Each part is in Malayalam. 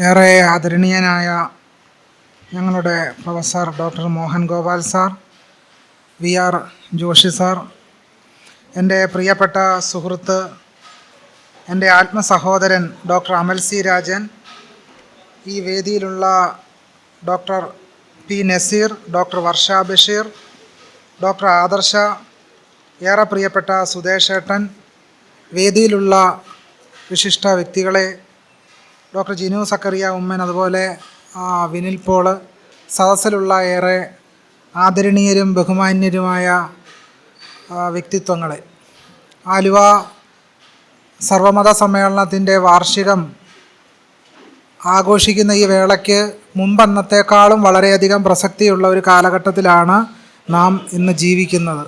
ഏറെ ആദരണീയനായ ഞങ്ങളുടെ professor doctor Mohan Gopal sir V R Joshi sir എന്റെ പ്രിയപ്പെട്ട സുഹൃത്ത് എന്റെ ആത്മസഹോദരൻ ഡോക്ടർ അമൽ സി രാജൻ ഈ വേദിയിലുള്ള doctor P Naseer doctor Varsha Basheer doctor Adarsh ഏറെ പ്രിയപ്പെട്ട സുധേഷേട്ടൻ വേദിയിലുള്ള വിശിഷ്ട വ്യക്തികളെ ഡോക്ടർ ജിനു സക്കറിയ ഉമ്മൻ അതുപോലെ വിനിൽ പോൾ സദസ്സിലുള്ള ഏറെ ആദരണീയരും ബഹുമാന്യരുമായ വ്യക്തിത്വങ്ങളെ. ആലുവ സർവമത സമ്മേളനത്തിന്റെ വാർഷികം ആഘോഷിക്കുന്ന ഈ വേളയ്ക്ക് മുമ്പന്നത്തേക്കാളും വളരെയധികം പ്രസക്തിയുള്ള ഒരു കാലഘട്ടത്തിലാണ് നാം ഇന്ന് ജീവിക്കുന്നത്.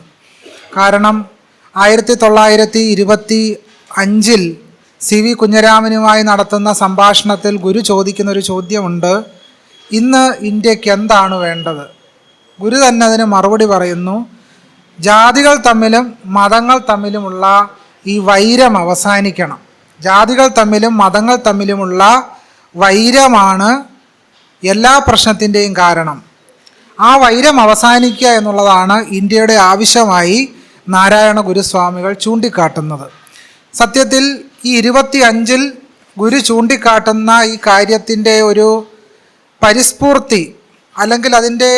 കാരണം ആയിരത്തി തൊള്ളായിരത്തി ഇരുപത്തി അഞ്ചിൽ സി വി കുഞ്ഞരാമനുമായി നടത്തുന്ന സംഭാഷണത്തിൽ ഗുരു ചോദിക്കുന്ന ഒരു ചോദ്യമുണ്ട്. ഇന്ന് ഇന്ത്യയ്ക്ക് എന്താണ് വേണ്ടത്? ഗുരു തന്നെ അതിന് മറുപടി പറയുന്നു. ജാതികൾ തമ്മിലും മതങ്ങൾ തമ്മിലുമുള്ള ഈ വൈരം അവസാനിക്കണം. ജാതികൾ തമ്മിലും മതങ്ങൾ തമ്മിലുമുള്ള വൈരമാണ് എല്ലാ പ്രശ്നത്തിന്റെയും കാരണം. ആ വൈരം അവസാനിക്കുക എന്നുള്ളതാണ് ഇന്ത്യയുടെ ആവശ്യമായി നാരായണ ഗുരുസ്വാമികൾ ചൂണ്ടിക്കാട്ടുന്നത്. സത്യത്തിൽ ഈ ഇരുപത്തി അഞ്ചിൽ ഗുരു ചൂണ്ടിക്കാട്ടുന്ന ഈ കാര്യത്തിന്റെ ഒരു പരിസ്ഫൂർത്തി അല്ലെങ്കിൽ അതിന്റെ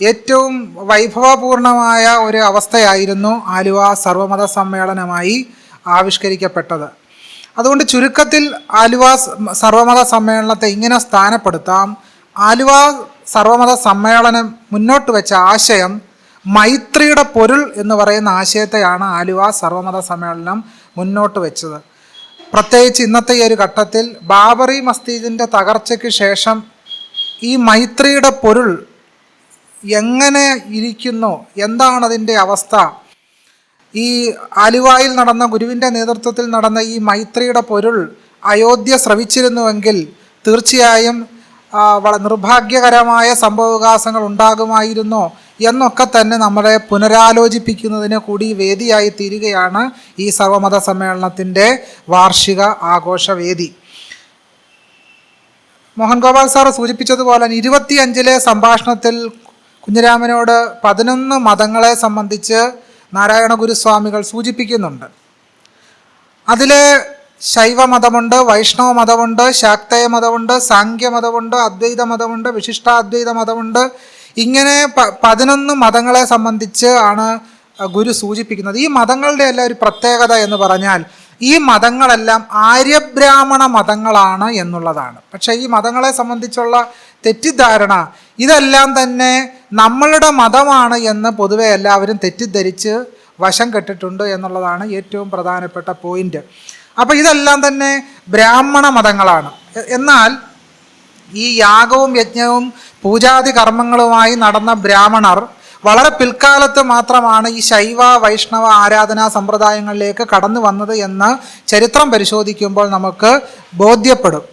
ഏറ്റവും വൈഭവപൂർണമായ ഒരു അവസ്ഥയായിരുന്നു ആലുവ സർവമത സമ്മേളനമായി ആവിഷ്കരിക്കപ്പെട്ടത്. അതുകൊണ്ട് ചുരുക്കത്തിൽ ആലുവ സർവമത സമ്മേളനത്തെ ഇങ്ങനെ സ്ഥാനപ്പെടുത്താം. ആലുവ സർവമത സമ്മേളനം മുന്നോട്ട് വെച്ച ആശയം മൈത്രിയുടെ പൊരുൾ എന്ന് പറയുന്ന ആശയത്തെയാണ് ആലുവ സർവമത സമ്മേളനം മുന്നോട്ട് വെച്ചത്. പ്രത്യേകിച്ച് ഇന്നത്തെ ഈ ഒരു ഘട്ടത്തിൽ ബാബറി മസ്ജിദിന്റെ തകർച്ചയ്ക്ക് ശേഷം ഈ മൈത്രിയുടെ പൊരുൾ എങ്ങനെ ഇരിക്കുന്നു? എന്താണ് അതിന്റെ അവസ്ഥ? ഈ ആലുവായിൽ നടന്ന ഗുരുവിന്റെ നേതൃത്വത്തിൽ നടന്ന ഈ മൈത്രിയുടെ പൊരുൾ അയോധ്യ ശ്രവിച്ചിരുന്നുവെങ്കിൽ തീർച്ചയായും നിർഭാഗ്യകരമായ സംഭവവികാസങ്ങൾ ഉണ്ടാകുമായിരുന്നോ? എന്നൊക്കെ തന്നെ നമ്മളെ പുനരാലോചിപ്പിക്കുന്നതിന് കൂടി വേദിയായി തീരുകയാണ് ഈ സർവമത സമ്മേളനത്തിന്റെ വാർഷിക ആഘോഷവേദി. മോഹൻ ഗോപാൽ സാർ സൂചിപ്പിച്ചതുപോലെ ഇരുപത്തിയഞ്ചിലെ സംഭാഷണത്തിൽ കുഞ്ഞിരാമനോട് പതിനൊന്ന് മതങ്ങളെ സംബന്ധിച്ച് നാരായണ ഗുരുസ്വാമികൾ സൂചിപ്പിക്കുന്നുണ്ട്. അതിലെ ശൈവ മതമുണ്ട് വൈഷ്ണവ മതമുണ്ട് ശാക്തേയ മതമുണ്ട് സാങ്ക്യ മതമുണ്ട് അദ്വൈത മതമുണ്ട് വിശിഷ്ടാദ്വൈത മതമുണ്ട് ഇങ്ങനെ പ പതിനൊന്ന് മതങ്ങളെ സംബന്ധിച്ച് ആണ് ഗുരു സൂചിപ്പിക്കുന്നത്. ഈ മതങ്ങളുടെ എല്ലാം ഒരു പ്രത്യേകത എന്ന് പറഞ്ഞാൽ ഈ മതങ്ങളെല്ലാം ആര്യബ്രാഹ്മണ മതങ്ങളാണ് എന്നുള്ളതാണ്. പക്ഷേ ഈ മതങ്ങളെ സംബന്ധിച്ചുള്ള തെറ്റിദ്ധാരണ ഇതെല്ലാം തന്നെ നമ്മളുടെ മതമാണ് എന്ന് പൊതുവെ എല്ലാവരും തെറ്റിദ്ധരിച്ച് വശം കെട്ടിട്ടുണ്ട് എന്നുള്ളതാണ് ഏറ്റവും പ്രധാനപ്പെട്ട പോയിന്റ്. അപ്പോൾ ഇതെല്ലാം തന്നെ ബ്രാഹ്മണ മതങ്ങളാണ്. എന്നാൽ ഈ യാഗവും യജ്ഞവും പൂജാതി കർമ്മങ്ങളുമായി നടന്ന ബ്രാഹ്മണർ വളരെ പിൽക്കാലത്ത് മാത്രമാണ് ഈ ശൈവ വൈഷ്ണവ ആരാധനാ സമ്പ്രദായങ്ങളിലേക്ക് കടന്നു വന്നത് എന്ന് ചരിത്രം പരിശോധിക്കുമ്പോൾ നമുക്ക് ബോധ്യപ്പെടും.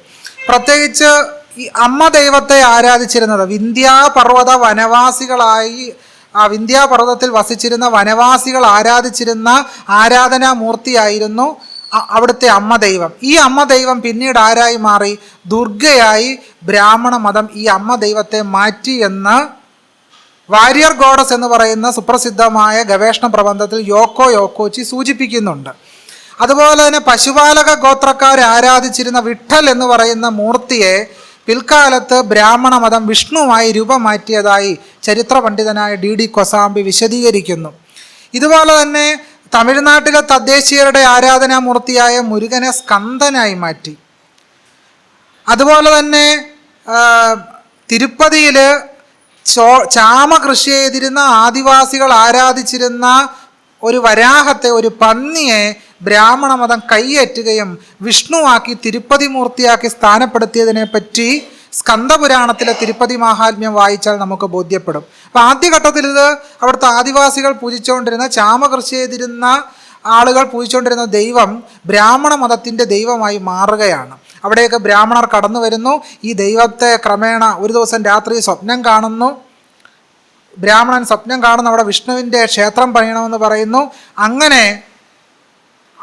പ്രത്യേകിച്ച് ഈ അമ്മ ദൈവത്തെ ആരാധിച്ചിരുന്നത് വിന്ധ്യാപർവത വനവാസികളായി ആ വിന്ധ്യാപർവതത്തിൽ വസിച്ചിരുന്ന വനവാസികൾ ആരാധിച്ചിരുന്ന ആരാധനാമൂർത്തിയായിരുന്നു അ- അവിടുത്തെ അമ്മ ദൈവം. ഈ അമ്മ ദൈവം പിന്നീട് ആരായി മാറി? ദുർഗയായി ബ്രാഹ്മണ മതം ഈ അമ്മ ദൈവത്തെ മാറ്റി എന്ന് വാരിയർ ഗോഡസ് എന്ന് പറയുന്ന സുപ്രസിദ്ധമായ ഗവേഷണ പ്രബന്ധത്തിൽ യോക്കോ യോക്കോച്ചി സൂചിപ്പിക്കുന്നുണ്ട്. അതുപോലെ തന്നെ പശുപാലക ഗോത്രക്കാർ ആരാധിച്ചിരുന്ന വിട്ടൽ എന്ന് പറയുന്ന മൂർത്തിയെ പിൽക്കാലത്ത് ബ്രാഹ്മണ മതം വിഷ്ണുവായി രൂപം മാറ്റിയതായി ചരിത്ര പണ്ഡിതനായ ഡി ഡി കൊസാംബി വിശദീകരിക്കുന്നു. ഇതുപോലെ തന്നെ തമിഴ്നാട്ടിലെ തദ്ദേശീയരുടെ ആരാധനാമൂർത്തിയായ മുരുകനെ സ്കന്ദനായി മാറ്റി. അതുപോലെ തന്നെ തിരുപ്പതിയിൽ ചോ ചാമ കൃഷി ചെയ്തിരുന്ന ആദിവാസികൾ ആരാധിച്ചിരുന്ന ഒരു വരാഹത്തെ ഒരു പന്നിയെ ബ്രാഹ്മണ മതം കൈയേറ്റുകയും വിഷ്ണുവാക്കി തിരുപ്പതി മൂർത്തിയാക്കി സ്ഥാനപ്പെടുത്തിയതിനെ പറ്റി സ്കന്ദപുരാണത്തിലെ തിരുപ്പതി മാഹാത്മ്യം വായിച്ചാൽ നമുക്ക് ബോധ്യപ്പെടും. അപ്പം ആദ്യഘട്ടത്തിൽ ഇത് അവിടുത്തെ ആദിവാസികൾ പൂജിച്ചുകൊണ്ടിരുന്ന ചാമ കൃഷി ചെയ്തിരുന്ന ആളുകൾ പൂജിച്ചുകൊണ്ടിരുന്ന ദൈവം ബ്രാഹ്മണ മതത്തിന്റെ ദൈവമായി മാറുകയാണ്. അവിടെയൊക്കെ ബ്രാഹ്മണർ കടന്നു വരുന്നു. ഈ ദൈവത്തെ ക്രമേണ ഒരു ദിവസം രാത്രി സ്വപ്നം കാണുന്നു. ബ്രാഹ്മണൻ സ്വപ്നം കാണുന്ന. അവിടെ വിഷ്ണുവിന്റെ ക്ഷേത്രം പണിയണമെന്ന് പറയുന്നു. അങ്ങനെ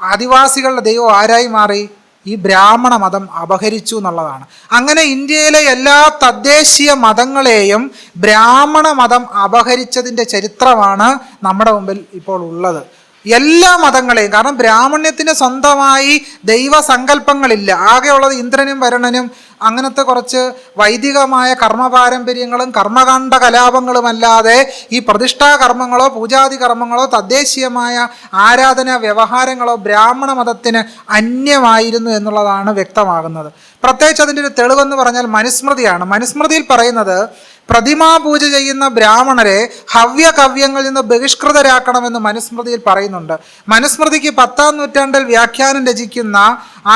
ആദിവാസികളുടെ ദൈവം ആരായി മാറി? ഈ ബ്രാഹ്മണ മതം അപഹരിച്ചു എന്നുള്ളതാണ്. അങ്ങനെ ഇന്ത്യയിലെ എല്ലാ തദ്ദേശീയ മതങ്ങളെയും ബ്രാഹ്മണ മതം അപഹരിച്ചതിന്റെ ചരിത്രമാണ് നമ്മുടെ മുമ്പിൽ ഇപ്പോൾ ഉള്ളത്. എല്ലാ മതങ്ങളെയും കാരണം ബ്രാഹ്മണ്യത്തിന് സ്വന്തമായി ദൈവസങ്കല്പങ്ങളില്ല. ആകെയുള്ളത് ഇന്ദ്രനും വരുണനും അങ്ങനത്തെ കുറച്ച് വൈദികമായ കർമ്മ പാരമ്പര്യങ്ങളും കർമ്മകാണ്ഡ കലാപങ്ങളുമല്ലാതെ ഈ പ്രതിഷ്ഠാ കർമ്മങ്ങളോ പൂജാതി കർമ്മങ്ങളോ തദ്ദേശീയമായ ആരാധന വ്യവഹാരങ്ങളോ ബ്രാഹ്മണ മതത്തിന് അന്യമായിരുന്നു എന്നുള്ളതാണ് വ്യക്തമാകുന്നത്. പ്രത്യേകിച്ച് അതിന്റെ ഒരു തെളിവെന്ന് പറഞ്ഞാൽ മനുസ്മൃതിയാണ്. മനുസ്മൃതിയിൽ പറയുന്നത് പ്രതിമാ പൂജ ചെയ്യുന്ന ബ്രാഹ്മണരെ ഹവ്യകവ്യങ്ങളിൽ നിന്ന് ബഹിഷ്കൃതരാക്കണമെന്ന് മനുസ്മൃതിയിൽ പറയുന്നുണ്ട്. മനുസ്മൃതിക്ക് പത്താം നൂറ്റാണ്ടിൽ വ്യാഖ്യാനം രചിക്കുന്ന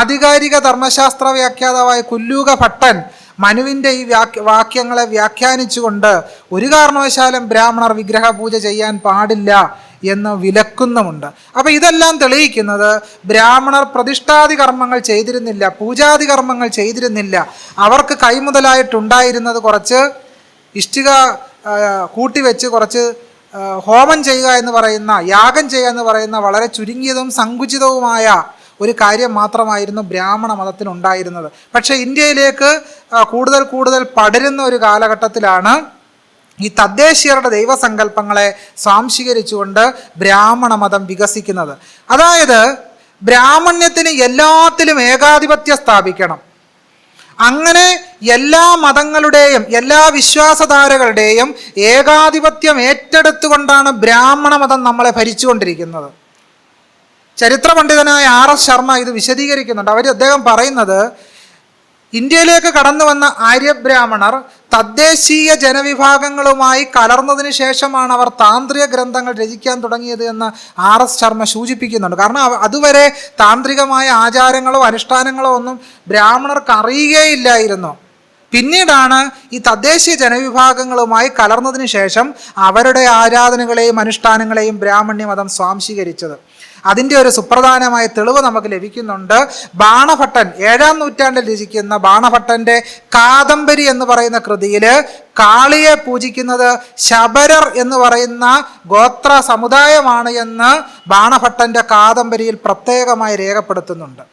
ആധികാരിക ധർമ്മശാസ്ത്ര വ്യാഖ്യാതാവായ കുല്ലൂക ഭട്ടൻ മനുവിന്റെ ഈ വാക്യ വാക്യങ്ങളെ വ്യാഖ്യാനിച്ചുകൊണ്ട് ഒരു കാരണവശാലും ബ്രാഹ്മണർ വിഗ്രഹ പൂജ ചെയ്യാൻ പാടില്ല എന്ന് വിലക്കുന്നുമുണ്ട്. അപ്പോൾ ഇതെല്ലാം തെളിയിക്കുന്നത് ബ്രാഹ്മണർ പ്രതിഷ്ഠാതി കർമ്മങ്ങൾ ചെയ്തിരുന്നില്ല പൂജാതി കർമ്മങ്ങൾ ചെയ്തിരുന്നില്ല. അവർക്ക് കൈമുതലായിട്ടുണ്ടായിരുന്നത് കുറച്ച് ഇഷ്ടിക കൂട്ടി വെച്ച് കുറച്ച് ഹോമം ചെയ്യുക എന്ന് പറയുന്ന യാഗം ചെയ്യുക എന്ന് പറയുന്ന വളരെ ചുരുങ്ങിയതും സങ്കുചിതവുമായ ഒരു കാര്യം മാത്രമായിരുന്നു ബ്രാഹ്മണ മതത്തിനുണ്ടായിരുന്നത് പക്ഷേ ഇന്ത്യയിലേക്ക് കൂടുതൽ കൂടുതൽ പടരുന്ന ഒരു കാലഘട്ടത്തിലാണ് ഈ തദ്ദേശീയരുടെ ദൈവസങ്കല്പങ്ങളെ സ്വാംശീകരിച്ചുകൊണ്ട് ബ്രാഹ്മണ മതം വികസിക്കുന്നത്. അതായത് ബ്രാഹ്മണ്യത്തിന് എല്ലാത്തിലും ഏകാധിപത്യം സ്ഥാപിക്കണം. അങ്ങനെ എല്ലാ മതങ്ങളുടെയും എല്ലാ വിശ്വാസധാരകളുടെയും ഏകാധിപത്യം ഏറ്റെടുത്തുകൊണ്ടാണ് ബ്രാഹ്മണ മതം നമ്മളെ ഭരിച്ചുകൊണ്ടിരിക്കുന്നത്. ചരിത്ര പണ്ഡിതനായ ആർ എസ് ശർമ്മ ഇത് വിശദീകരിക്കുന്നുണ്ട്. അവർ അദ്ദേഹം പറയുന്നത് ഇന്ത്യയിലേക്ക് കടന്നു വന്ന ആര്യബ്രാഹ്മണർ തദ്ദേശീയ ജനവിഭാഗങ്ങളുമായി കലർന്നതിന് ശേഷമാണ് അവർ താന്ത്രിക ഗ്രന്ഥങ്ങൾ രചിക്കാൻ തുടങ്ങിയത് എന്ന് ആർ എസ് ശർമ്മ സൂചിപ്പിക്കുന്നുണ്ട്. കാരണം അതുവരെ താന്ത്രികമായ ആചാരങ്ങളോ അനുഷ്ഠാനങ്ങളോ ഒന്നും ബ്രാഹ്മണർക്ക് അറിയുകയില്ലായിരുന്നു. പിന്നീടാണ് ഈ തദ്ദേശീയ ജനവിഭാഗങ്ങളുമായി കലർന്നതിന് ശേഷം അവരുടെ ആരാധനകളെയും അനുഷ്ഠാനങ്ങളെയും ബ്രാഹ്മണ്യ മതം സ്വാംശീകരിച്ചത്. അതിന്റെ ഒരു സുപ്രധാനമായ തെളിവ് നമുക്ക് ലഭിക്കുന്നുണ്ട്. ബാണഭട്ടൻ ഏഴാം നൂറ്റാണ്ടിൽ രചിക്കുന്ന ബാണഭട്ടന്റെ കാദംബരി എന്ന് പറയുന്ന കൃതിയിൽ കാളിയെ പൂജിക്കുന്നത് ശബരർ എന്ന് പറയുന്ന ഗോത്ര സമുദായമാണ് എന്ന് ബാണഭട്ടന്റെ കാദംബരിയിൽ പ്രത്യേകമായി രേഖപ്പെടുത്തുന്നുണ്ട്.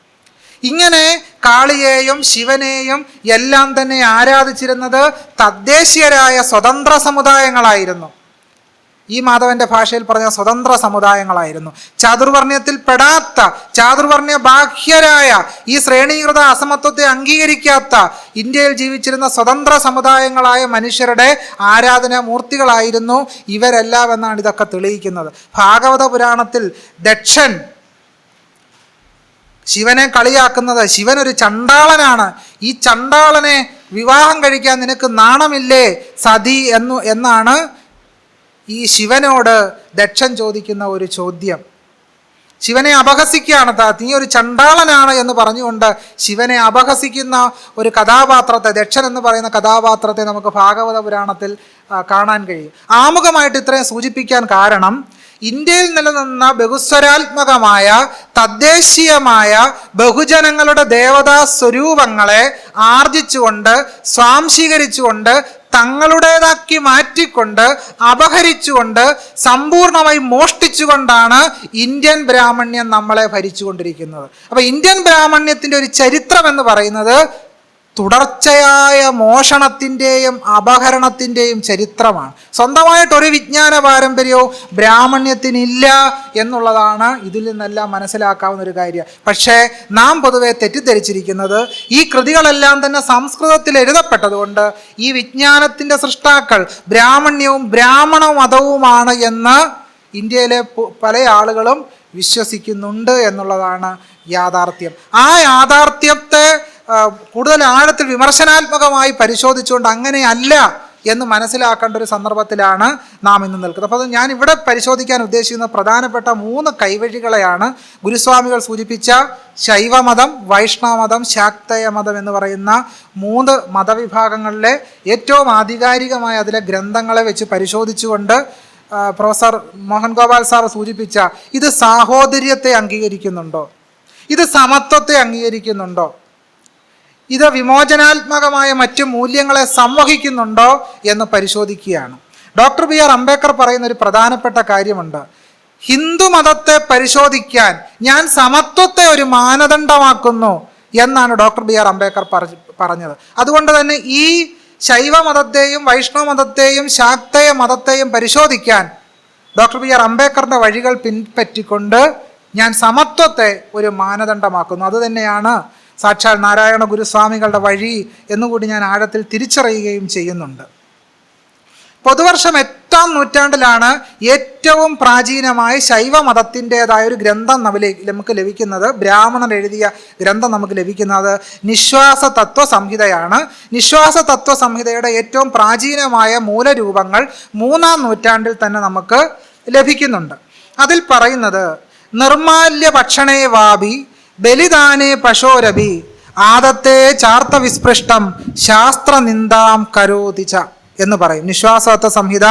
ഇങ്ങനെ കാളിയെയും ശിവനെയും എല്ലാം തന്നെ ആരാധിച്ചിരുന്നത് തദ്ദേശീയരായ സ്വതന്ത്ര സമുദായങ്ങളായിരുന്നു. ഈ മാധവന്റെ ഭാഷയിൽ പറഞ്ഞ സ്വതന്ത്ര സമുദായങ്ങളായിരുന്നു. ചാതുർവർണയത്തിൽ പെടാത്ത ചാതുർവർണയ ബാഹ്യരായ ഈ ശ്രേണീകൃത അസമത്വത്തെ അംഗീകരിക്കാത്ത ഇന്ത്യയിൽ ജീവിച്ചിരുന്ന സ്വതന്ത്ര സമുദായങ്ങളായ മനുഷ്യരുടെ ആരാധനാ മൂർത്തികളായിരുന്നു ഇവരെല്ലാം എന്നാണ് ഇതൊക്കെ തെളിയിക്കുന്നത്. ഭാഗവത പുരാണത്തിൽ ദക്ഷൻ ശിവനെ കളിയാക്കുന്നത് ശിവൻ ഒരു ചണ്ടാളനാണ്. ഈ ചണ്ടാളനെ വിവാഹം കഴിക്കാൻ നിനക്ക് നാണമില്ലേ സതി എന്നു എന്നാണ് ഈ ശിവനോട് ദക്ഷൻ ചോദിക്കുന്ന ഒരു ചോദ്യം. ശിവനെ അപഹസിക്കുകയാണ് നീ ഒരു ചണ്ടാളനാണ് എന്ന് പറഞ്ഞുകൊണ്ട് ശിവനെ അപഹസിക്കുന്ന ഒരു കഥാപാത്രത്തെ ദക്ഷൻ എന്ന് പറയുന്ന കഥാപാത്രത്തെ നമുക്ക് ഭാഗവത പുരാണത്തിൽ കാണാൻ കഴിയും. ആമുഖമായിട്ട് ഇത്രയും സൂചിപ്പിക്കാൻ കാരണം ഇന്ത്യയിൽ നിലനിന്ന ബഹുസ്വരാത്മകമായ തദ്ദേശീയമായ ബഹുജനങ്ങളുടെ ദേവതാ സ്വരൂപങ്ങളെ ആർജിച്ചുകൊണ്ട് സ്വാംശീകരിച്ചുകൊണ്ട് തങ്ങളുടേതാക്കി മാറ്റിക്കൊണ്ട് അപഹരിച്ചുകൊണ്ട് സമ്പൂർണമായി മോഷ്ടിച്ചുകൊണ്ടാണ് ഇന്ത്യൻ ബ്രാഹ്മണ്യം നമ്മളെ ഭരിച്ചുകൊണ്ടിരിക്കുന്നത്. അപ്പൊ ഇന്ത്യൻ ബ്രാഹ്മണ്യത്തിന്റെ ഒരു ചരിത്രം എന്ന് പറയുന്നത് തുടർച്ചയായ മോഷണത്തിന്റെയും അപഹരണത്തിന്റെയും ചരിത്രമാണ്. സ്വന്തമായിട്ട് ഒരു വിജ്ഞാന പാരമ്പര്യവും ബ്രാഹ്മണ്യത്തിനില്ല എന്നുള്ളതാണ് ഇതിൽ നിന്നെല്ലാം മനസ്സിലാക്കാവുന്ന ഒരു കാര്യം. പക്ഷേ നാം പൊതുവെ തെറ്റിദ്ധരിച്ചിരിക്കുന്നത് ഈ കൃതികളെല്ലാം തന്നെ സംസ്കൃതത്തിൽ എഴുതപ്പെട്ടതുകൊണ്ട് ഈ വിജ്ഞാനത്തിന്റെ സൃഷ്ടാക്കൾ ബ്രാഹ്മണ്യവും ബ്രാഹ്മണ മതവുമാണ് എന്ന് ഇന്ത്യയിലെ പല ആളുകളും വിശ്വസിക്കുന്നുണ്ട് എന്നുള്ളതാണ് യാഥാർത്ഥ്യം. ആ യാഥാർത്ഥ്യത്തെ കൂടുതൽ ആഴത്തിൽ വിമർശനാത്മകമായി പരിശോധിച്ചുകൊണ്ട് അങ്ങനെയല്ല എന്ന് മനസ്സിലാക്കേണ്ട ഒരു സന്ദർഭത്തിലാണ് നാം ഇന്ന് നിൽക്കുന്നത്. അപ്പോൾ ഞാൻ ഇവിടെ പരിശോധിക്കാൻ ഉദ്ദേശിക്കുന്ന പ്രധാനപ്പെട്ട മൂന്ന് കൈവഴികളെയാണ് ഗുരുസ്വാമികൾ സൂചിപ്പിച്ച ശൈവമതം വൈഷ്ണവമതം ശാക്തയ മതം എന്ന് പറയുന്ന മൂന്ന് മതവിഭാഗങ്ങളിലെ ഏറ്റവും ആധികാരികമായ അതിലെ ഗ്രന്ഥങ്ങളെ വെച്ച് പരിശോധിച്ചുകൊണ്ട് പ്രൊഫസർ മോഹൻ ഗോപാൽ സാർ സൂചിപ്പിച്ച ഇത് സാഹോദര്യത്തെ അംഗീകരിക്കുന്നുണ്ടോ? ഇത് സമത്വത്തെ അംഗീകരിക്കുന്നുണ്ടോ? ഇത് വിമോചനാത്മകമായ മറ്റു മൂല്യങ്ങളെ സംവഹിക്കുന്നുണ്ടോ എന്ന് പരിശോധിക്കുകയാണ്. ഡോക്ടർ ബി ആർ അംബേദ്കർ പറയുന്ന ഒരു പ്രധാനപ്പെട്ട കാര്യമുണ്ട്. ഹിന്ദു മതത്തെ പരിശോധിക്കാൻ ഞാൻ സമത്വത്തെ ഒരു മാനദണ്ഡമാക്കുന്നു എന്നാണ് ഡോക്ടർ ബി ആർ അംബേദ്കർ പറ- പറഞ്ഞത്. അതുകൊണ്ട് തന്നെ ഈ ശൈവ മതത്തെയും വൈഷ്ണവ മതത്തെയും ശാക്തയ മതത്തെയും പരിശോധിക്കാൻ ഡോക്ടർ ബി ആർ അംബേദ്കറിന്റെ വഴികൾ പിൻപറ്റിക്കൊണ്ട് ഞാൻ സമത്വത്തെ ഒരു മാനദണ്ഡമാക്കുന്നു. അതുതന്നെയാണ് സാക്ഷാൽ നാരായണ ഗുരുസ്വാമികളുടെ വഴി എന്നുകൂടി ഞാൻ ആഴത്തിൽ തിരിച്ചറിയുകയും ചെയ്യുന്നുണ്ട്. പൊതുവർഷം എട്ടാം നൂറ്റാണ്ടിലാണ് ഏറ്റവും പ്രാചീനമായ ശൈവ മതത്തിന്റെതായ ഒരു ഗ്രന്ഥം നമ്മൾ നമുക്ക് ലഭിക്കുന്നത്. ബ്രാഹ്മണർ എഴുതിയ ഗ്രന്ഥം നമുക്ക് ലഭിക്കുന്നത് നിശ്വാസ തത്വ സംഹിതയാണ് നിശ്വാസ തത്വ സംഹിതയുടെ ഏറ്റവും പ്രാചീനമായ മൂലരൂപങ്ങൾ മൂന്നാം നൂറ്റാണ്ടിൽ തന്നെ നമുക്ക് ലഭിക്കുന്നുണ്ട്. അതിൽ പറയുന്നത് നിർമാല്യ ഭക്ഷണേ വാപി ബലിദാനേ പശോരഭി ആദത്തെ ചാർത്ത വിസ്പൃഷ്ടം ശാസ്ത്രനിന്ദാം കരോതിച്ച എന്ന് പറയും. നിശ്വാസത്വ സംഹിത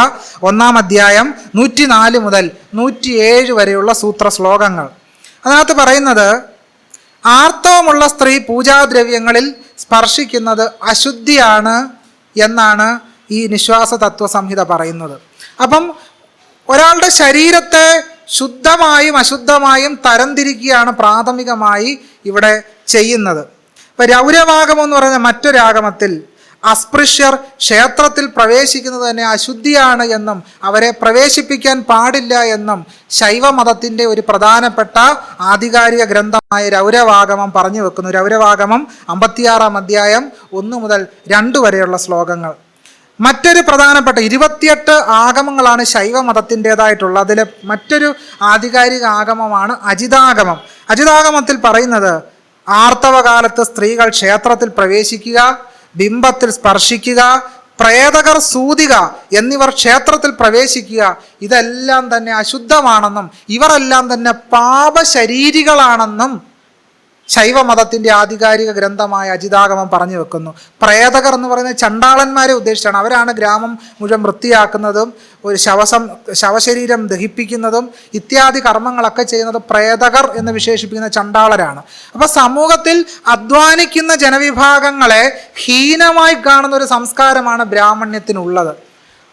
ഒന്നാം അധ്യായം നൂറ്റി നാല് മുതൽ നൂറ്റിയേഴ് വരെയുള്ള സൂത്ര ശ്ലോകങ്ങൾ അതിനകത്ത് പറയുന്നത് ആർത്തവമുള്ള സ്ത്രീ പൂജാദ്രവ്യങ്ങളിൽ സ്പർശിക്കുന്നത് അശുദ്ധിയാണ് എന്നാണ് ഈ നിശ്വാസ തത്വ സംഹിത പറയുന്നത്. അപ്പം ഒരാളുടെ ശരീരത്തെ ശുദ്ധമായും അശുദ്ധമായും തരംതിരിക്കുകയാണ് പ്രാഥമികമായി ഇവിടെ ചെയ്യുന്നത്. ഇപ്പം രൗരവാഗമം എന്ന് പറയുന്ന മറ്റൊരാഗമത്തിൽ അസ്പൃശ്യർ ക്ഷേത്രത്തിൽ പ്രവേശിക്കുന്നത് തന്നെ അശുദ്ധിയാണ് എന്നും അവരെ പ്രവേശിപ്പിക്കാൻ പാടില്ല എന്നും ശൈവമതത്തിന്റെ ഒരു പ്രധാനപ്പെട്ട ആധികാരിക ഗ്രന്ഥമായ രൗരവാഗമം പറഞ്ഞു വെക്കുന്നു. രൗരവാഗമം അമ്പത്തിയാറാം അധ്യായം ഒന്ന് മുതൽ രണ്ട് വരെയുള്ള ശ്ലോകങ്ങൾ. മറ്റൊരു പ്രധാനപ്പെട്ട ഇരുപത്തിയെട്ട് ആഗമങ്ങളാണ് ശൈവ മതത്തിന്റെതായിട്ടുള്ളത് അതിലെ മറ്റൊരു ആധികാരിക ആഗമമാണ് അജിതാഗമം. അജിതാഗമത്തിൽ പറയുന്നത് ആർത്തവകാലത്ത് സ്ത്രീകൾ ക്ഷേത്രത്തിൽ പ്രവേശിക്കുക ബിംബത്തിൽ സ്പർശിക്കുക പ്രേതകർ സൂതിക എന്നിവർ ക്ഷേത്രത്തിൽ പ്രവേശിക്കുക ഇതെല്ലാം തന്നെ അശുദ്ധമാണെന്നും ഇവരെല്ലാം തന്നെ പാപശരീരികളാണെന്നും ശൈവമതത്തിന്റെ ആധികാരിക ഗ്രന്ഥമായ അജിതാഗമം പറഞ്ഞു വെക്കുന്നു. പ്രേതകർ എന്ന് പറയുന്ന ചണ്ടാളന്മാരെ ഉദ്ദേശിച്ചാണ്. അവരാണ് ഗ്രാമം മുഴുവൻ വൃത്തിയാക്കുന്നതും ഒരു ശവസം ശവശരീരം ദഹിപ്പിക്കുന്നതും ഇത്യാദി കർമ്മങ്ങളൊക്കെ ചെയ്യുന്നത് പ്രേതകർ എന്ന് വിശേഷിപ്പിക്കുന്ന ചണ്ടാളരാണ്. അപ്പോൾ സമൂഹത്തിൽ അധ്വാനിക്കുന്ന ജനവിഭാഗങ്ങളെ ഹീനമായി കാണുന്ന ഒരു സംസ്കാരമാണ് ബ്രാഹ്മണ്യത്തിനുള്ളത്.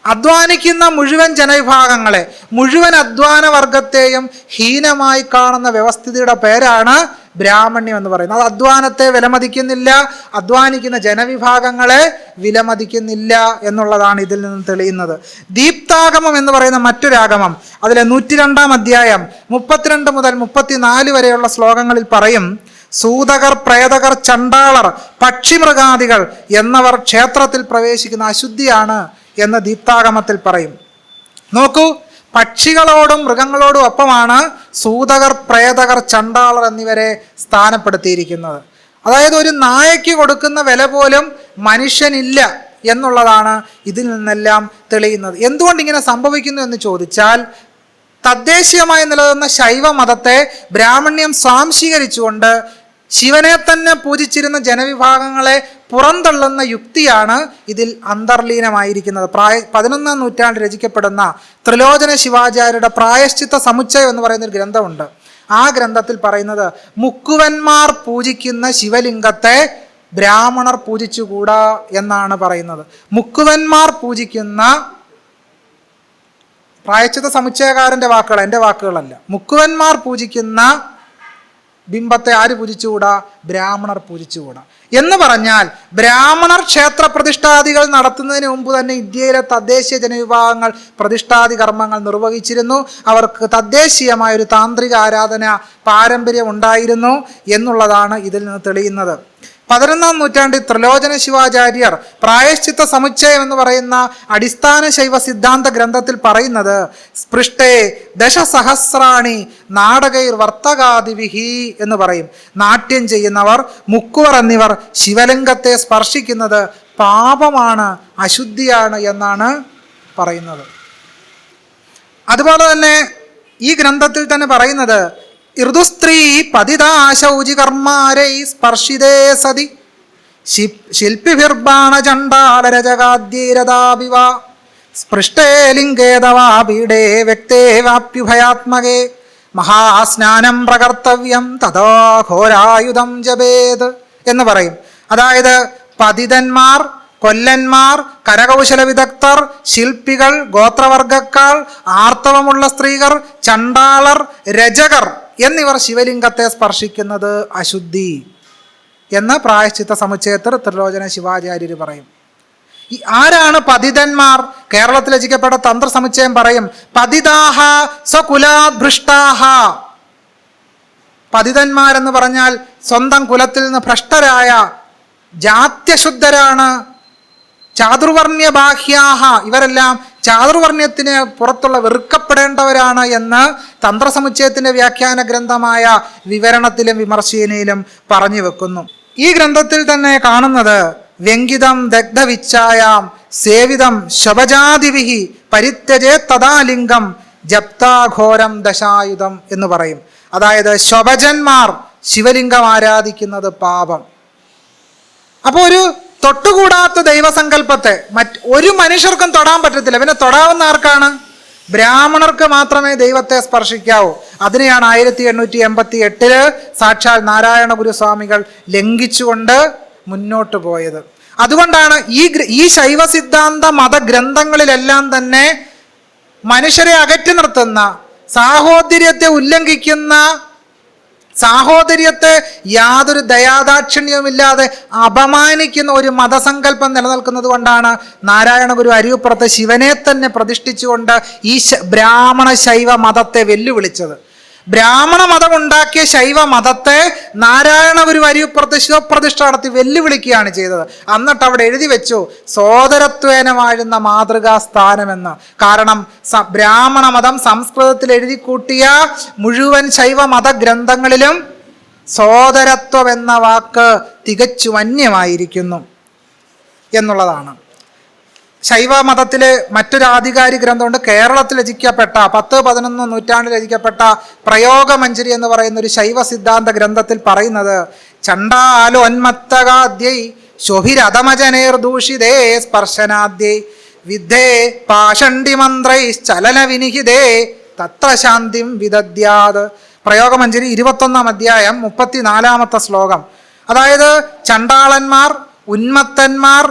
അധ്വാനിക്കുന്ന മുഴുവൻ ജനവിഭാഗങ്ങളെ മുഴുവൻ അധ്വാന വർഗത്തെയും ഹീനമായി കാണുന്ന വ്യവസ്ഥിതിയുടെ പേരാണ് ബ്രാഹ്മണ്യം എന്ന് പറയുന്നത്. അത് അധ്വാനത്തെ വിലമതിക്കുന്നില്ല അധ്വാനിക്കുന്ന ജനവിഭാഗങ്ങളെ വിലമതിക്കുന്നില്ല എന്നുള്ളതാണ് ഇതിൽ നിന്ന് തെളിയുന്നത്. ദീപ്താഗമം എന്ന് പറയുന്ന മറ്റൊരാഗമം അതിലെ നൂറ്റി രണ്ടാം അധ്യായം മുപ്പത്തിരണ്ട് മുതൽ മുപ്പത്തിനാല് വരെയുള്ള ശ്ലോകങ്ങളിൽ പറയും സൂതകർ പ്രേതകർ ചണ്ടാളർ പക്ഷിമൃഗാദികൾ എന്നവർ ക്ഷേത്രത്തിൽ പ്രവേശിക്കുന്ന അശുദ്ധിയാണ് എന്ന് ദീപ്താഗമത്തിൽ പറയും. നോക്കൂ പക്ഷികളോടും മൃഗങ്ങളോടും ഒപ്പമാണ് സൂതകർ പ്രേതകർ ചണ്ടാളർ എന്നിവരെ സ്ഥാനപ്പെടുത്തിയിരിക്കുന്നത്. അതായത് ഒരു നായയ്ക്ക് കൊടുക്കുന്ന വില പോലും മനുഷ്യനില്ല എന്നുള്ളതാണ് ഇതിൽ നിന്നെല്ലാം തെളിയുന്നത്. എന്തുകൊണ്ട് ഇങ്ങനെ സംഭവിക്കുന്നു എന്ന് ചോദിച്ചാൽ തദ്ദേശീയമായി നിലനിന്ന ശൈവ മതത്തെ ബ്രാഹ്മണ്യം സ്വാംശീകരിച്ചുകൊണ്ട് ശിവനെ തന്നെ പൂജിച്ചിരുന്ന ജനവിഭാഗങ്ങളെ പുറന്തള്ളുന്ന യുക്തിയാണ് ഇതിൽ അന്തർലീനമായിരിക്കുന്നത്. പ്രായ പതിനൊന്നാം നൂറ്റാണ്ടിൽ രചിക്കപ്പെടുന്ന ത്രിലോചന ശിവാചാര്യരുടെ പ്രായശ്ചിത്ത സമുച്ചയം എന്ന് പറയുന്ന ഒരു ഗ്രന്ഥമുണ്ട്. ആ ഗ്രന്ഥത്തിൽ പറയുന്നത് മുക്കുവന്മാർ പൂജിക്കുന്ന ശിവലിംഗത്തെ ബ്രാഹ്മണർ പൂജിച്ചുകൂടാ എന്നാണ് പറയുന്നത്. മുക്കുവന്മാർ പൂജിക്കുന്ന പ്രായച്ചിത്ത സമുച്ചയകാരന്റെ വാക്കുകൾ എന്റെ വാക്കുകളല്ല. മുക്കുവന്മാർ പൂജിക്കുന്ന ബിംബത്തെ ആര് പൂജിച്ചുകൂടാ? ബ്രാഹ്മണർ പൂജിച്ചുകൂടാ. എന്ന് പറഞ്ഞാൽ ബ്രാഹ്മണർ ക്ഷേത്ര പ്രതിഷ്ഠാദികൾ നടത്തുന്നതിന് മുമ്പ് തന്നെ ഇന്ത്യയിലെ തദ്ദേശീയ ജനവിഭാഗങ്ങൾ പ്രതിഷ്ഠാദി കർമ്മങ്ങൾ നിർവഹിച്ചിരുന്നു. അവർക്ക് തദ്ദേശീയമായ ഒരു താന്ത്രിക ആരാധന പാരമ്പര്യം ഉണ്ടായിരുന്നു എന്നുള്ളതാണ് ഇതിൽ നിന്ന് തെളിയുന്നത്. പതിനൊന്നാം നൂറ്റാണ്ടിൽ ത്രിലോചന ശിവാചാര്യർ പ്രായശ്ചിത്ത സമുച്ചയം എന്ന് പറയുന്ന അടിസ്ഥാന ശൈവ സിദ്ധാന്ത ഗ്രന്ഥത്തിൽ പറയുന്നത് സ്പൃഷ്ടേ ദശസഹസ്രാണി നാടകൈർ വർത്തകാദിവിഹി എന്ന് പറയും. നാട്യം ചെയ്യുന്നവർ മുക്കുവർ എന്നിവർ ശിവലിംഗത്തെ സ്പർശിക്കുന്നത് പാപമാണ് അശുദ്ധിയാണ് എന്നാണ് പറയുന്നത്. അതുപോലെ തന്നെ ഈ ഗ്രന്ഥത്തിൽ തന്നെ പറയുന്നത് ഋതുസ്ത്രീ പതിതാശൗചി കർമാരൈ സ്പർശിതേ സതി. ശില്പിഭിർബാണചണ്ഡാലരജകാദ്യൈരതാപിവ സ്പൃഷ്ടേ ലിംഗേതവാ പീഡേ വ്യക്തേ വാപ്യുഭയാത്മകേ മഹാസ്നാനം പ്രകർത്തവ്യം തഥാ ഘോരായുധം ജപേത് എന്ന് പറയും. അതായത് പതിതന്മാർ കൊല്ലന്മാർ കരകൗശല വിദഗ്ധർ ശില്പികൾ ഗോത്രവർഗക്കാർ ആർത്തവമുള്ള സ്ത്രീകൾ ചണ്ടാളർ രജകർ എന്നിവർ ശിവലിംഗത്തെ സ്പർശിക്കുന്നത് അശുദ്ധി എന്ന് പ്രായശ്ചിത്ത സമുച്ചയത്തിൽ ത്രിലോചന ശിവാചാര്യർ പറയും. ആരാണ് പതിതന്മാർ? കേരളത്തിൽ രചിക്കപ്പെട്ട തന്ത്ര സമുച്ചയം പറയും പതിതാഹ സ്വകുലാഭൃഷ്ടാഹ പതിതന്മാരെന്ന് പറഞ്ഞാൽ സ്വന്തം കുലത്തിൽ നിന്ന് ഭ്രഷ്ടരായ ജാത്യശുദ്ധരാണ്. ചാതുർവർണ്യ ബാഹ്യാഹ ഇവരെല്ലാം ചാതുർവർണ്യത്തിന് പുറത്തുള്ള വെറുക്കപ്പെടേണ്ടവരാണ് എന്ന് തന്ത്രസമുച്ചയത്തിന്റെ വ്യാഖ്യാന ഗ്രന്ഥമായ വിവരണത്തിലും വിമർശനയിലും പറഞ്ഞു വെക്കുന്നു. ഈ ഗ്രന്ഥത്തിൽ തന്നെ കാണുന്നത് വ്യങ്കിതം ദഗ്ധവിച്ചായാം സേവിതം ശബജാതിവിഹി പരിത്യജേ തഥാലിംഗം ജപ്താഘോരം ദശായുധം എന്ന് പറയും. അതായത് ശബജന്മാർ ശിവലിംഗം ആരാധിക്കുന്നത് പാപം. അപ്പോൾ ഒരു തൊട്ടുകൂടാത്ത ദൈവസങ്കല്പത്തെ മറ്റ് ഒരു മനുഷ്യർക്കും തൊടാൻ പറ്റത്തില്ല. പിന്നെ തൊടാവുന്ന ആർക്കാണ്? ബ്രാഹ്മണർക്ക് മാത്രമേ ദൈവത്തെ സ്പർശിക്കാവൂ. അതിനെയാണ് ആയിരത്തി എണ്ണൂറ്റി എൺപത്തി എട്ടിൽ സാക്ഷാൽ നാരായണ ഗുരുസ്വാമികൾ ലംഘിച്ചുകൊണ്ട് മുന്നോട്ട് പോയത്. അതുകൊണ്ടാണ് ഈ ഈ ശൈവ സിദ്ധാന്ത മതഗ്രന്ഥങ്ങളിലെല്ലാം തന്നെ മനുഷ്യരെ അകറ്റി നിർത്തുന്ന സാഹോദര്യത്തെ ഉല്ലംഘിക്കുന്ന സാഹോദര്യത്തെ യാതൊരു ദയാദാക്ഷിണ്യവുമില്ലാതെ അപമാനിക്കുന്ന ഒരു മതസങ്കല്പം നിലനിൽക്കുന്നത് കൊണ്ടാണ് നാരായണ ഗുരു അരിവുപ്പുറത്ത് ശിവനെ തന്നെ പ്രതിഷ്ഠിച്ചുകൊണ്ട് ഈ ബ്രാഹ്മണ ശൈവ മതത്തെ വെല്ലുവിളിച്ചത്. ബ്രാഹ്മണ മതം ഉണ്ടാക്കിയ ശൈവ മതത്തെ നാരായണ ഗുരു അരിവുപ്പുറത്ത് ശിവപ്രതിഷ്ഠ നടത്തി വെല്ലുവിളിക്കുകയാണ് ചെയ്തത്. എന്നിട്ട് അവിടെ എഴുതി വെച്ചു സോദരത്വേന വാഴുന്ന മാതൃകാ സ്ഥാനമെന്ന് കാരണം ബ്രാഹ്മണ മതം സംസ്കൃതത്തിൽ എഴുതി കൂട്ടിയ മുഴുവൻ ശൈവ മതഗ്രന്ഥങ്ങളിലും സോദരത്വം എന്ന വാക്ക് തികച്ചു അന്യമായിരിക്കുന്നു എന്നുള്ളതാണ്. ശൈവ മതത്തിലെ മറ്റൊരു ആധികാരിക ഗ്രന്ഥമുണ്ട്. കേരളത്തിൽ രചിക്കപ്പെട്ട പത്ത് പതിനൊന്ന് നൂറ്റാണ്ടിൽ രചിക്കപ്പെട്ട പ്രയോഗമഞ്ജരി എന്ന് പറയുന്ന ഒരു ശൈവ സിദ്ധാന്ത ഗ്രന്ഥത്തിൽ പറയുന്നത് ചണ്ടാലോന്മത്തകാദ്യൈ അന്മത്തകാദ്യൈ ശോഭിരതമജനേർദൂഷിതേ സ്പർശനാദ്യൈ വിദ്ധേ പാഷണ്ഡി മന്ത്രൈ ചലന വിനിഹിതേ തത്ര ശാന്തിം വിദദ്യാത് പ്രയോഗമഞ്ജരി ഇരുപത്തൊന്നാം അധ്യായം മുപ്പത്തിനാലാമത്തെ ശ്ലോകം. അതായത് ചണ്ടാളന്മാർ ഉന്മത്തന്മാർ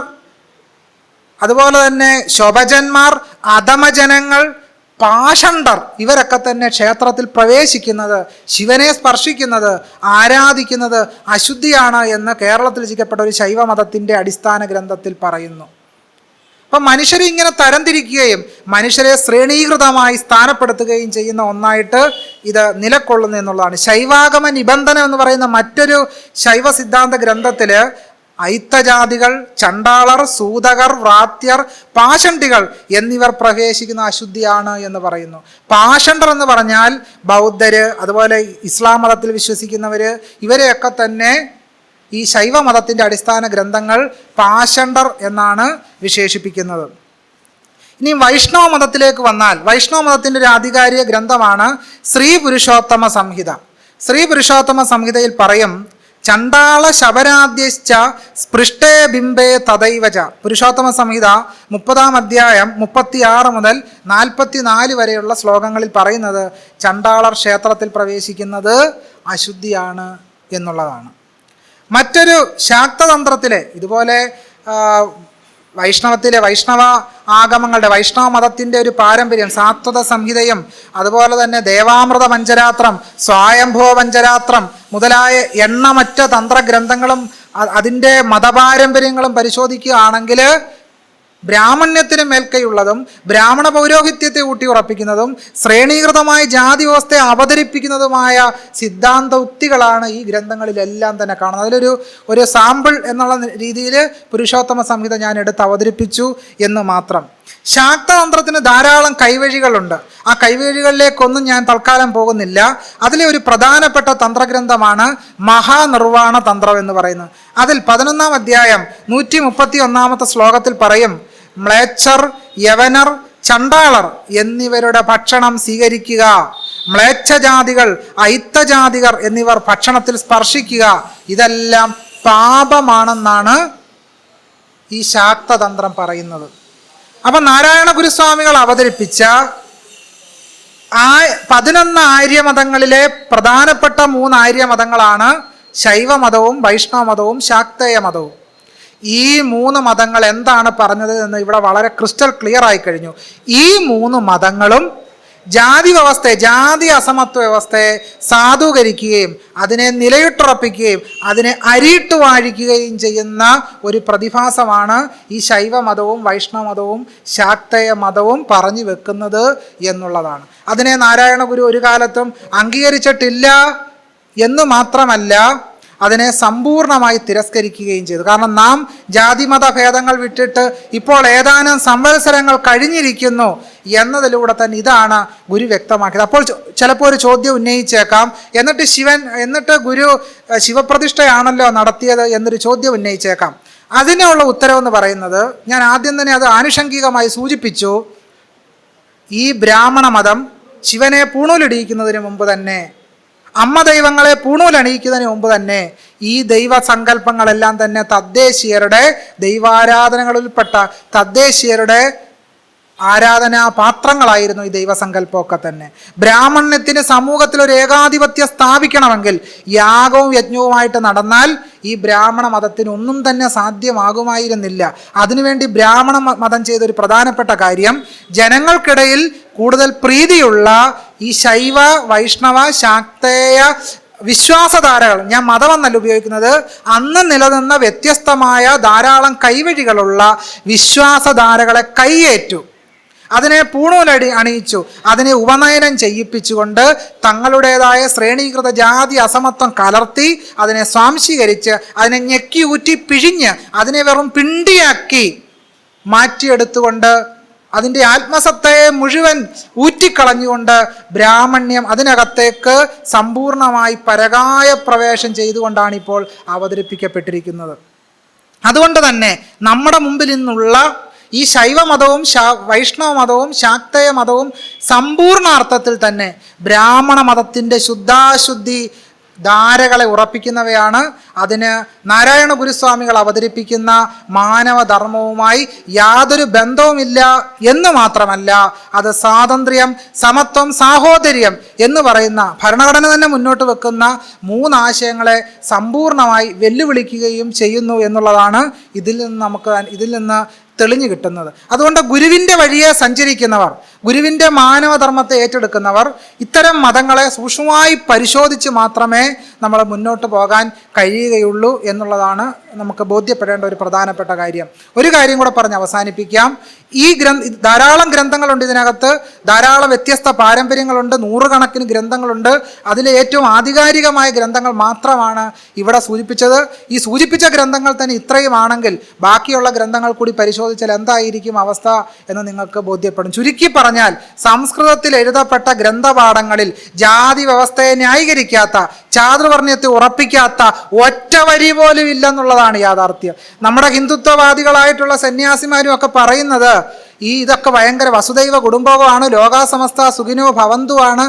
അതുപോലെ തന്നെ ശോഭജന്മാർ അധമജനങ്ങൾ പാഷണ്ടർ ഇവരൊക്കെ തന്നെ ക്ഷേത്രത്തിൽ പ്രവേശിക്കുന്നത് ശിവനെ സ്പർശിക്കുന്നത് ആരാധിക്കുന്നത് അശുദ്ധിയാണ് എന്ന് കേരളത്തിൽ രചിക്കപ്പെട്ട ഒരു ശൈവ മതത്തിന്റെ അടിസ്ഥാന ഗ്രന്ഥത്തിൽ പറയുന്നു. അപ്പം മനുഷ്യരെ ഇങ്ങനെ തരംതിരിക്കുകയും മനുഷ്യരെ ശ്രേണീകൃതമായി സ്ഥാനപ്പെടുത്തുകയും ചെയ്യുന്ന ഒന്നായിട്ട് ഇത് നിലക്കൊള്ളുന്നു എന്നുള്ളതാണ്. ശൈവാഗമ നിബന്ധന എന്ന് പറയുന്ന മറ്റൊരു ശൈവ സിദ്ധാന്ത ഗ്രന്ഥത്തിൽ ഐത്തജാതികൾ ചണ്ടാളർ സൂതകർ വ്രാത്യർ പാഷണ്ടികൾ എന്നിവർ പ്രവേശിക്കുന്ന അശുദ്ധിയാണ് എന്ന് പറയുന്നു. പാഷണ്ടർ എന്ന് പറഞ്ഞാൽ ബൗദ്ധര് അതുപോലെ ഇസ്ലാം മതത്തിൽ വിശ്വസിക്കുന്നവര് ഇവരെയൊക്കെ തന്നെ ഈ ശൈവ മതത്തിന്റെ അടിസ്ഥാന ഗ്രന്ഥങ്ങൾ പാഷണ്ടർ എന്നാണ് വിശേഷിപ്പിക്കുന്നത്. ഇനി വൈഷ്ണവ മതത്തിലേക്ക് വന്നാൽ വൈഷ്ണവ മതത്തിന്റെ ഒരു ആധികാരിക ഗ്രന്ഥമാണ് ശ്രീ പുരുഷോത്തമ സംഹിത. ശ്രീ പുരുഷോത്തമ സംഹിതയിൽ പറയും ചണ്ടാള ശബരാദ്യശ്ച സ്പൃഷ്ടേ ബിംബേ തദൈവച പുരുഷോത്തമ സംഹിത മുപ്പതാം അധ്യായം മുപ്പത്തിയാറ് മുതൽ നാൽപ്പത്തി നാല് വരെയുള്ള ശ്ലോകങ്ങളിൽ പറയുന്നത് ചണ്ടാളർ ക്ഷേത്രത്തിൽ പ്രവേശിക്കുന്നത് അശുദ്ധിയാണ് എന്നുള്ളതാണ്. മറ്റൊരു ശാക്തതന്ത്രത്തിലെ ഇതുപോലെ വൈഷ്ണവത്തിലെ വൈഷ്ണവ ആഗമങ്ങളുടെ വൈഷ്ണവ മതത്തിന്റെ ഒരു പാരമ്പര്യം സാത്വത സംഹിതയും അതുപോലെ തന്നെ ദേവാമൃത പഞ്ചരാത്രം സ്വായംഭവ പഞ്ചരാത്രം മുതലായ എണ്ണമറ്റ തന്ത്രഗ്രന്ഥങ്ങളും അതിന്റെ മതപാരമ്പര്യങ്ങളും പരിശോധിക്കുകയാണെങ്കിൽ ബ്രാഹ്മണ്യത്തിന് മേൽക്കൈയുള്ളതും ബ്രാഹ്മണ പൗരോഹിത്യത്തെ ഊട്ടി ഉറപ്പിക്കുന്നതും ശ്രേണീകൃതമായ ജാതി വ്യവസ്ഥയെ അവതരിപ്പിക്കുന്നതുമായ സിദ്ധാന്ത ഉക്തികളാണ് ഈ ഗ്രന്ഥങ്ങളിലെല്ലാം തന്നെ കാണുന്നത്. അതിലൊരു ഒരു സാമ്പിൾ എന്നുള്ള രീതിയിൽ പുരുഷോത്തമ സംഹിത ഞാൻ എടുത്ത് അവതരിപ്പിച്ചു എന്ന് മാത്രം. ശാക്തതന്ത്രത്തിന് ധാരാളം കൈവഴികളുണ്ട്. ആ കൈവഴികളിലേക്കൊന്നും ഞാൻ തൽക്കാലം പോകുന്നില്ല. അതിലെ ഒരു പ്രധാനപ്പെട്ട തന്ത്രഗ്രന്ഥമാണ് മഹാനിർവാണ തന്ത്രം എന്ന് പറയുന്നത്. അതിൽ പതിനൊന്നാം അധ്യായം നൂറ്റി മുപ്പത്തി ഒന്നാമത്തെ ശ്ലോകത്തിൽ പറയും മ്ലേച്ഛർ യവനർ ചണ്ടാളർ എന്നിവരുടെ ഭക്ഷണം സ്വീകരിക്കുക. മ്ലേച്ഛജാതികൾ ഐത്തജാതികർ എന്നിവർ ഭക്ഷണത്തിൽ സ്പർശിക്കുക. ഇതെല്ലാം പാപമാണെന്നാണ് ഈ ശാക്തതന്ത്രം പറയുന്നത്. അപ്പൊ നാരായണ ഗുരുസ്വാമികൾ അവതരിപ്പിച്ച ആ പതിനൊന്ന് ആര്യമതങ്ങളിലെ പ്രധാനപ്പെട്ട മൂന്ന് ആര്യമതങ്ങളാണ് ശൈവമതവും വൈഷ്ണവ മതവും ശാക്തേയ മതവും ഈ മൂന്ന് മതങ്ങൾ എന്താണ് പറഞ്ഞത് എന്ന് ഇവിടെ വളരെ ക്രിസ്റ്റൽ ക്ലിയർ ആയി കഴിഞ്ഞു. ഈ മൂന്ന് മതങ്ങളും ജാതി വ്യവസ്ഥയെ ജാതി അസമത്വ വ്യവസ്ഥയെ സാധൂകരിക്കുകയും അതിനെ നിലയിട്ടുറപ്പിക്കുകയും അതിനെ അരിയിട്ട് വാഴിക്കുകയും ചെയ്യുന്ന ഒരു പ്രതിഭാസമാണ് ഈ ശൈവ മതവും വൈഷ്ണവ മതവും ശാക്തയ മതവും പറഞ്ഞു വെക്കുന്നത് എന്നുള്ളതാണ്. അതിനെ നാരായണ ഗുരു ഒരു കാലത്തും അംഗീകരിച്ചിട്ടില്ല എന്ന് മാത്രമല്ല അതിനെ സമ്പൂർണമായി തിരസ്കരിക്കുകയും ചെയ്തു. കാരണം നാം ജാതിമത ഭേദങ്ങൾ വിട്ടിട്ട് ഇപ്പോൾ ഏതാനും സംവത്സരങ്ങൾ കഴിഞ്ഞിരിക്കുന്നു എന്നതിലൂടെ തന്നെ ഇതാണ് ഗുരു വ്യക്തമാക്കിയത്. അപ്പോൾ ചിലപ്പോൾ ഒരു ചോദ്യം ഉന്നയിച്ചേക്കാം. എന്നിട്ട് ശിവൻ എന്നിട്ട് ഗുരു ശിവപ്രതിഷ്ഠയാണല്ലോ നടത്തിയത് എന്നൊരു ചോദ്യം ഉന്നയിച്ചേക്കാം. അതിനുള്ള ഉത്തരവെന്ന് പറയുന്നത് ഞാൻ ആദ്യം തന്നെ അത് ആനുഷംഗികമായി സൂചിപ്പിച്ചു. ഈ ബ്രാഹ്മണ മതം ശിവനെ പൂണൂലിടിയിക്കുന്നതിന് മുമ്പ് തന്നെ അമ്മ ദൈവങ്ങളെ പൂണൂലണിയിക്കുന്നതിന് മുമ്പ് തന്നെ ഈ ദൈവ സങ്കല്പങ്ങളെല്ലാം തന്നെ തദ്ദേശീയരുടെ ദൈവാരാധനകളിൽപ്പെട്ട തദ്ദേശീയരുടെ ആരാധനാ പാത്രങ്ങളായിരുന്നു ഈ ദൈവസങ്കല്പമൊക്കെ തന്നെ. ബ്രാഹ്മണ്യത്തിന് സമൂഹത്തിൽ ഒരു ഏകാധിപത്യം സ്ഥാപിക്കണമെങ്കിൽ യാഗവും യജ്ഞവുമായിട്ട് നടന്നാൽ ഈ ബ്രാഹ്മണ മതത്തിന് ഒന്നും തന്നെ സാധ്യമാകുമായിരുന്നില്ല. അതിനുവേണ്ടി ബ്രാഹ്മണ മതം ചെയ്ത ഒരു പ്രധാനപ്പെട്ട കാര്യം ജനങ്ങൾക്കിടയിൽ കൂടുതൽ പ്രീതിയുള്ള ഈ ശൈവ വൈഷ്ണവ ശാക്തേയ വിശ്വാസധാരകൾ ഞാൻ മതമെന്നല്ല ഉപയോഗിക്കുന്നത് അന്ന് നിലനിന്ന വ്യത്യസ്തമായ ധാരാളം കൈവഴികളുള്ള വിശ്വാസധാരകളെ കൈയേറ്റു. അതിനെ പൂണൂലടി അണിയിച്ചു. അതിനെ ഉപനയനം ചെയ്യിപ്പിച്ചുകൊണ്ട് തങ്ങളുടേതായ ശ്രേണീകൃത ജാതി അസമത്വം കലർത്തി അതിനെ സ്വാംശീകരിച്ച് അതിനെ ഞെക്കി ഊറ്റി പിഴിഞ്ഞ് അതിനെ വെറും പിണ്ടിയാക്കി മാറ്റിയെടുത്തുകൊണ്ട് അതിന്റെ ആത്മസത്തയെ മുഴുവൻ ഊറ്റിക്കളഞ്ഞുകൊണ്ട് ബ്രാഹ്മണ്യം അതിനകത്തേക്ക് സമ്പൂർണമായി പരകായ പ്രവേശം ചെയ്തുകൊണ്ടാണ് ഇപ്പോൾ അവതരിപ്പിക്കപ്പെട്ടിരിക്കുന്നത്. അതുകൊണ്ട് തന്നെ നമ്മുടെ മുമ്പിൽ നിന്നുള്ള ഈ ശൈവമതവും ശാ വൈഷ്ണവ മതവും ശാക്തയ മതവും സമ്പൂർണ അർത്ഥത്തിൽ തന്നെ ബ്രാഹ്മണ മതത്തിന്റെ ശുദ്ധാശുദ്ധി ധാരകളെ ഉറപ്പിക്കുന്നവയാണ്. അതിന് നാരായണ ഗുരുസ്വാമികൾ അവതരിപ്പിക്കുന്ന മാനവധർമ്മവുമായി യാതൊരു ബന്ധവുമില്ല എന്ന് മാത്രമല്ല അത് സ്വാതന്ത്ര്യം സമത്വം സാഹോദര്യം എന്ന് പറയുന്ന ഭരണഘടന തന്നെ മുന്നോട്ട് വെക്കുന്ന മൂന്നാശയങ്ങളെ സമ്പൂർണമായി വെല്ലുവിളിക്കുകയും ചെയ്യുന്നു എന്നുള്ളതാണ് ഇതിൽ നിന്ന് നമുക്ക് ഇതിൽ നിന്ന് തെളിഞ്ഞു കിട്ടുന്നത്. അതുകൊണ്ട് ഗുരുവിന്റെ വഴിയെ സഞ്ചരിക്കുന്നവർ ഗുരുവിന്റെ മാനവധർമ്മത്തെ ഏറ്റെടുക്കുന്നവർ ഇത്തരം മതങ്ങളെ സൂക്ഷ്മമായി പരിശോധിച്ച് മാത്രമേ നമ്മൾ മുന്നോട്ട് പോകാൻ കഴിയുകയുള്ളൂ എന്നുള്ളതാണ് നമുക്ക് ബോധ്യപ്പെടേണ്ട ഒരു പ്രധാനപ്പെട്ട കാര്യം. ഒരു കാര്യം കൂടെ പറഞ്ഞ് അവസാനിപ്പിക്കാം. ഈ ഗ്രന്ഥ ധാരാളം ഗ്രന്ഥങ്ങളുണ്ട് ഇതിനകത്ത്. ധാരാളം വ്യത്യസ്ത പാരമ്പര്യങ്ങളുണ്ട്. നൂറുകണക്കിന് ഗ്രന്ഥങ്ങളുണ്ട്. അതിലെ ഏറ്റവും ആധികാരികമായ ഗ്രന്ഥങ്ങൾ മാത്രമാണ് ഇവിടെ സൂചിപ്പിച്ചത്. ഈ സൂചിപ്പിച്ച ഗ്രന്ഥങ്ങൾ തന്നെ ഇത്രയും ആണെങ്കിൽ ബാക്കിയുള്ള ഗ്രന്ഥങ്ങൾ കൂടി പരിശോധിച്ചാൽ എന്തായിരിക്കും അവസ്ഥ എന്ന് നിങ്ങൾക്ക് ബോധ്യപ്പെടും. ചുരുക്കി പറഞ്ഞാൽ സംസ്കൃതത്തിൽ എഴുതപ്പെട്ട ഗ്രന്ഥപാഠങ്ങളിൽ ജാതി വ്യവസ്ഥയെ ന്യായീകരിക്കാത്ത ചാതുർവർണയത്തെ ഉറപ്പിക്കാത്ത ഒറ്റ വരി പോലും ഇല്ലെന്നുള്ളതാണ് യാഥാർത്ഥ്യം. നമ്മുടെ ഹിന്ദുത്വവാദികളായിട്ടുള്ള സന്യാസിമാരും ഒക്കെ പറയുന്നത് ഈ ഇതൊക്കെ ഭയങ്കര വസുദൈവ കുടുംബകമാണ് ലോകാസമസ്ത സുഖിനോ ഭവന്തുവാണ്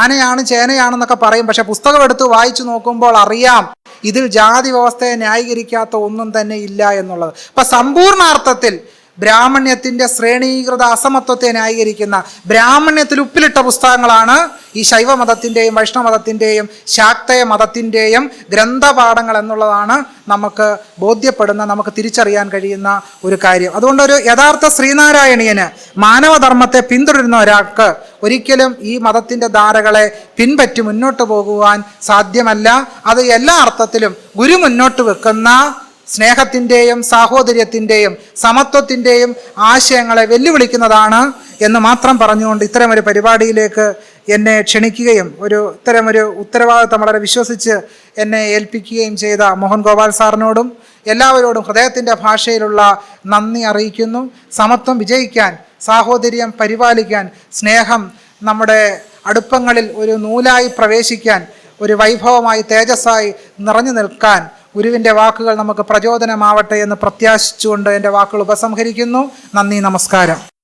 ആനയാണ് ചേനയാണെന്നൊക്കെ പറയും. പക്ഷെ പുസ്തകം എടുത്ത് വായിച്ചു നോക്കുമ്പോൾ അറിയാം ഇതിൽ ജാതി വ്യവസ്ഥയെ ന്യായീകരിക്കാത്ത ഒന്നും തന്നെ ഇല്ല എന്നുള്ളത്. അപ്പൊ സമ്പൂർണാർത്ഥത്തിൽ ബ്രാഹ്മണ്യത്തിന്റെ ശ്രേണീകൃത അസമത്വത്തെ ന്യായീകരിക്കുന്ന ബ്രാഹ്മണ്യത്തിൽ ഉപ്പിലിട്ട പുസ്തകങ്ങളാണ് ഈ ശൈവമതത്തിന്റെയും വൈഷ്ണവമതത്തിന്റെയും ശാക്തയ മതത്തിന്റെയും ഗ്രന്ഥപാഠങ്ങൾ എന്നുള്ളതാണ് നമുക്ക് ബോധ്യപ്പെടുന്ന നമുക്ക് തിരിച്ചറിയാൻ കഴിയുന്ന ഒരു കാര്യം. അതുകൊണ്ട് ഒരു യഥാർത്ഥ ശ്രീനാരായണീയന് മാനവധർമ്മത്തെ പിന്തുടരുന്ന ഒരാൾക്ക് ഒരിക്കലും ഈ മതത്തിന്റെ ധാരകളെ പിൻപറ്റി മുന്നോട്ട് പോകുവാൻ സാധ്യമല്ല. അത് എല്ലാ അർത്ഥത്തിലും ഗുരു മുന്നോട്ട് വെക്കുന്ന സ്നേഹത്തിന്റെയും സാഹോദര്യത്തിന്റെയും സമത്വത്തിന്റെയും ആശയങ്ങളെ വെല്ലുവിളിക്കുന്നതാണ് എന്ന് മാത്രം പറഞ്ഞുകൊണ്ട് ഇത്തരമൊരു പരിപാടിയിലേക്ക് എന്നെ ക്ഷണിക്കുകയും ഒരു ഇത്തരമൊരു ഉത്തരവാദിത്തം വളരെ വിശ്വസിച്ച് എന്നെ ഏൽപ്പിക്കുകയും ചെയ്ത മോഹൻ ഗോപാൽ സാറിനോടും എല്ലാവരോടും ഹൃദയത്തിന്റെ ഭാഷയിലുള്ള നന്ദി അറിയിക്കുന്നു. സമത്വം വിജയിക്കാൻ സാഹോദര്യം പരിപാലിക്കാൻ സ്നേഹം നമ്മുടെ അടുപ്പങ്ങളിൽ ഒരു നൂലായി പ്രവേശിക്കാൻ ഒരു വൈഭവമായി തേജസ്സായി നിറഞ്ഞു നിൽക്കാൻ ഗുരുവിന്റെ വാക്കുകൾ നമുക്ക് പ്രചോദനമാവട്ടെ എന്ന് പ്രത്യാശിച്ചുകൊണ്ട് എന്റെ വാക്കുകൾ ഉപസംഹരിക്കുന്നു. നന്ദി നമസ്കാരം.